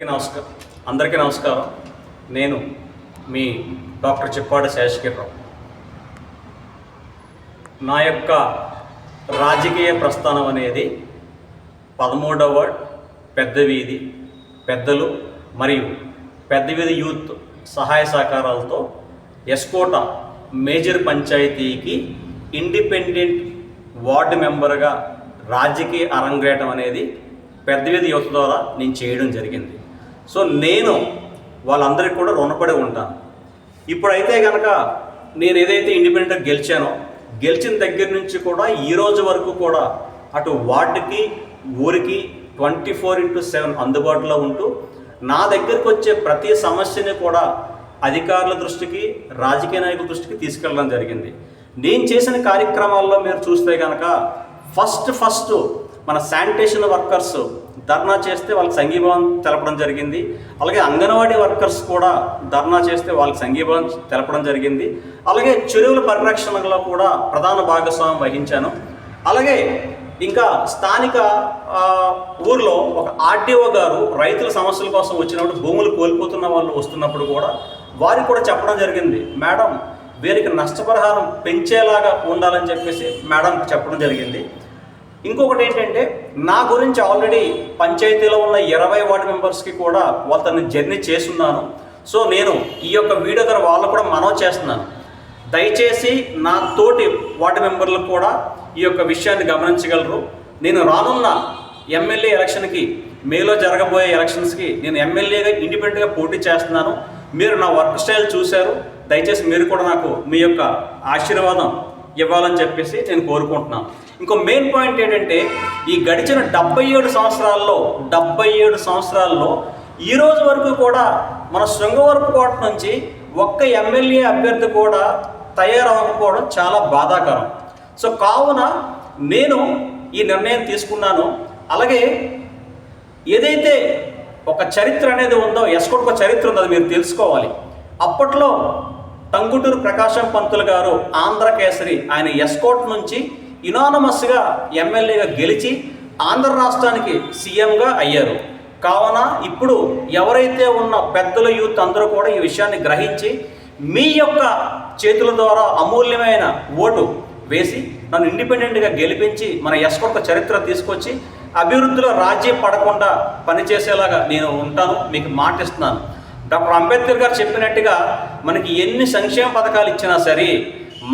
నమస్కారం అందరికీ నమస్కారం. నేను మీ డాక్టర్ చిప్పాడ శేషగిరిరావు. నా యొక్క రాజకీయ ప్రస్థానం అనేది పదమూడవ వార్డ్ పెద్ద వీధి పెద్దలు మరియు పెద్ద వీధి యూత్ సహాయ సహకారాలతో ఎస్కోట మేజర్ పంచాయతీకి ఇండిపెండెంట్ వార్డు మెంబర్గా రాజకీయ అరంగేటం అనేది పెద్ద వీధి యువత ద్వారా నేను చేయడం జరిగింది. సో నేను వాళ్ళందరికీ కూడా రుణపడి ఉంటాను. ఇప్పుడైతే కనుక నేను ఏదైతే ఇండిపెండెంట్గా గెలిచానో గెలిచిన దగ్గర నుంచి కూడా ఈ రోజు వరకు కూడా అటు వార్డుకి ఊరికి ట్వంటీ ఫోర్ ఇంటూ సెవెన్ అందుబాటులో ఉంటూ నా దగ్గరకు వచ్చే ప్రతి సమస్యని కూడా అధికారుల దృష్టికి రాజకీయ నాయకుల దృష్టికి తీసుకెళ్ళడం జరిగింది. నేను చేసిన కార్యక్రమాల్లో మీరు చూస్తే కనుక ఫస్ట్ ఫస్ట్ మన శానిటేషన్ వర్కర్స్ ధర్నా చేస్తే వాళ్ళకి సంఘీభావం తెలపడం జరిగింది. అలాగే అంగన్వాడీ వర్కర్స్ కూడా ధర్నా చేస్తే వాళ్ళకి సంఘీభావం తెలపడం జరిగింది. అలాగే చెరువుల పరిరక్షణలో కూడా ప్రధాన భాగస్వామ్యం వహించాను. అలాగే ఇంకా స్థానిక ఊర్లో ఒక ఆర్టీఓ గారు రైతుల సమస్యల కోసం వచ్చినప్పుడు భూములు కోల్పోతున్న వాళ్ళు వస్తున్నప్పుడు కూడా వారికి కూడా చెప్పడం జరిగింది. మేడం వీరికి నష్టపరిహారం పెంచేలాగా ఉండాలని చెప్పేసి మేడంకి చెప్పడం జరిగింది. ఇంకొకటి ఏంటంటే నా గురించి ఆల్రెడీ పంచాయతీలో ఉన్న ఇరవై వార్డు మెంబర్స్కి కూడా వాళ్ళని జర్నీ చేస్తున్నాను. సో నేను ఈ యొక్క వీడియో ద్వారా వాళ్ళు కూడా మనవి చేస్తున్నాను. దయచేసి నా తోటి వార్డు మెంబర్లకు కూడా ఈ యొక్క విషయాన్ని గమనించగలరు. నేను రానున్న ఎమ్మెల్యే ఎలక్షన్కి మేలో జరగబోయే ఎలక్షన్స్కి నేను ఎమ్మెల్యేగా ఇండిపెండెంట్గా పోటీ చేస్తున్నాను. మీరు నా వర్క్ స్టైల్ చూశారు. దయచేసి మీరు కూడా నాకు మీ యొక్క ఆశీర్వాదం ఇవ్వాలని చెప్పేసి నేను కోరుకుంటున్నాను. ఇంకో మెయిన్ పాయింట్ ఏంటంటే ఈ గడిచిన డెబ్బై ఏడు సంవత్సరాల్లో డెబ్బై ఏడు సంవత్సరాల్లో ఈ రోజు వరకు కూడా మన శృంగవరపు కోట నుంచి ఒక్క ఎమ్మెల్యే అభ్యర్థి కూడా తయారవ్వకపోవడం చాలా బాధాకరం. సో కావున నేను ఈ నిర్ణయం తీసుకున్నాను. అలాగే ఏదైతే ఒక చరిత్ర అనేది ఉందో ఎస్కోట్ ఒక చరిత్ర ఉందో అది మీరు తెలుసుకోవాలి. అప్పట్లో టంగుటూరు ప్రకాశం పంతులు గారు ఆంధ్ర కేసరి ఆయన ఎస్కోట్ నుంచి ఇనానమస్గా ఎమ్మెల్యేగా గెలిచి ఆంధ్ర రాష్ట్రానికి సీఎంగా అయ్యారు. కావున ఇప్పుడు ఎవరైతే ఉన్న పెద్దల యూత్ అందరూ కూడా ఈ విషయాన్ని గ్రహించి మీ యొక్క చేతుల ద్వారా అమూల్యమైన ఓటు వేసి నన్ను ఇండిపెండెంట్గా గెలిపించి మన ఎస్కొక్క చరిత్ర తీసుకొచ్చి అభివృద్ధిలో రాజీ పడకుండా పనిచేసేలాగా నేను ఉంటాను మీకు మాటిస్తున్నాను. డాక్టర్ అంబేద్కర్ గారు చెప్పినట్టుగా మనకి ఎన్ని సంక్షేమ పథకాలు ఇచ్చినా సరే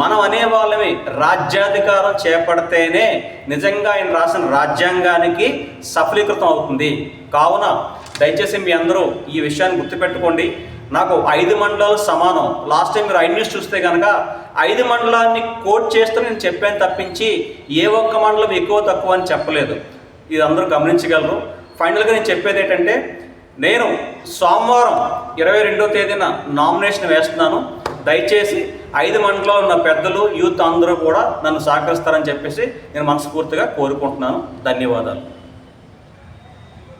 మనం అనే వాళ్ళమే రాజ్యాధికారం చేపడితేనే నిజంగా ఆయన రాసిన రాజ్యాంగానికి సఫలీకృతం అవుతుంది. కావున దయచేసి మీ అందరూ ఈ విషయాన్ని గుర్తుపెట్టుకోండి. నాకు ఐదు మండలాలు సమానం. లాస్ట్ టైం మీరు ఐ న్యూస్ చూస్తే కనుక ఐదు మండలాన్ని కోట్ చేస్తూ నేను చెప్పాను తప్పించి ఏ ఒక్క మండలం ఎక్కువ తక్కువ అని చెప్పలేదు. ఇది అందరూ గమనించగలరు. ఫైనల్గా నేను చెప్పేది ఏంటంటే నేను సోమవారం ఇరవై రెండో తేదీన నామినేషన్ వేస్తున్నాను. దయచేసి ఐదు మండలంలో ఉన్న పెద్దలు యూత్ అందరూ కూడా నన్ను సహకరిస్తారని చెప్పేసి నేను మనస్ఫూర్తిగా కోరుకుంటున్నాను. ధన్యవాదాలు.